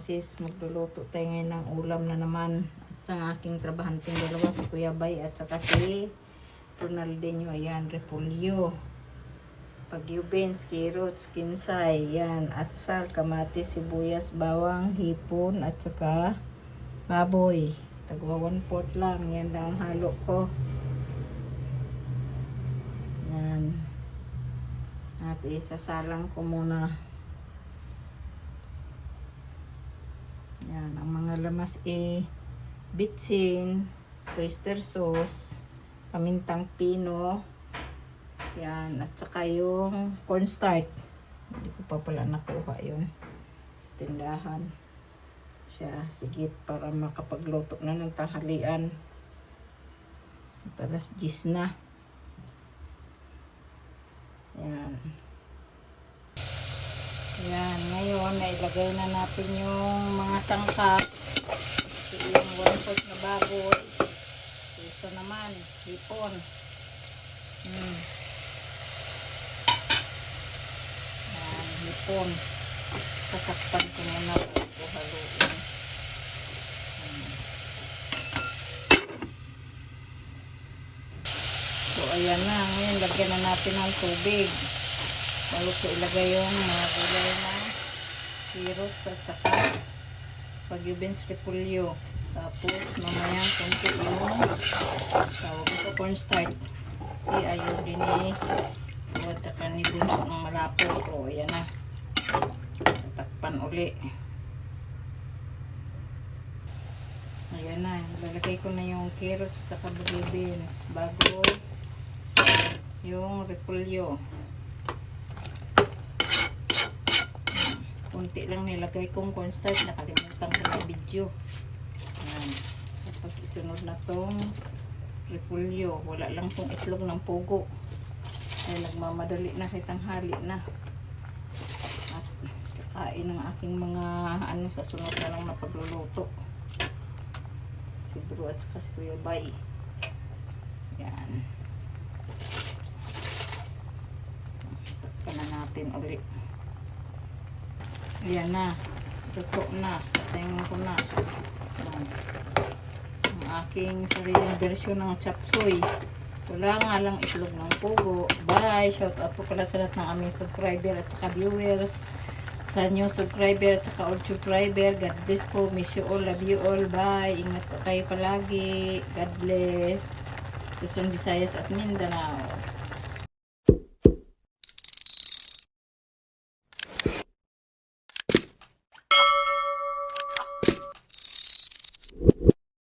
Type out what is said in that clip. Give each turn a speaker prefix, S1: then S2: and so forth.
S1: sis, magluluto tayo ngayon ng ulam na naman. At sa aking trabahanting dalawa, si Kuya Bay at saka si Ronaldinho, ayan, repolyo. Pagyubins, carrots, kinsay, yan, atsal, kamatis, sibuyas, bawang, hipon, at saka baboy. Tagwa one fourth lang, yan lang ang halo ko. Yan. At isasalang ko muna. Yan, ang mga lamas e bitsin, oyster sauce, pamintang pino, yan, at saka yung cornstarch. Hindi ko pa pala nakuha yun. Sa tindahan. Siya, sigit para makapagluto na ng tanghalian. Taras gis na. Yan. Yan, ngayon nailagay na natin yung mga sangkap. Ito yung one fourth na baboy. Ito naman, hipon. Hmm. Yan, hipon. Tatakpan ko muna bago haluin. Hmm. So, ayan na. Ngayon, lagyan na natin ng tubig. Bago ko ilagay yung mga gulay na carrots at saka pagyubins repulyo. Tapos, mamaya konti yung tawag ko cornstarch. Kasi ayaw din ni at saka ni bunso ng malapot. O, ayan na. Tatakpan uli. Ayan na. Lalagay ko na yung carrots at saka beans bago yung repolyo. Kunti lang nilagay kong cornstarch. Nakalimutan ko na video. Ayan. Tapos isunod na tong repolyo. Wala lang tong itlog ng pugo. Ay nagmamadali na kitang hali na. At kain ng aking mga ano sa sunod na lang na pagluluto. Si Bro at saka si Kuya Bay. Yan. Takpan na natin ulit. Ayan na. Luto na. Patayin ko na. Ang aking sariling version ng chapsuy. Wala nga lang itlog ng pugo. Bye! Shout out po pala sa lahat ng aming subscriber at saka viewers. Sa new subscriber at saka old subscriber. God bless po. Miss you all. Love you all. Bye! Ingat po kayo palagi. God bless. Luzon, Visayas at Mindanao.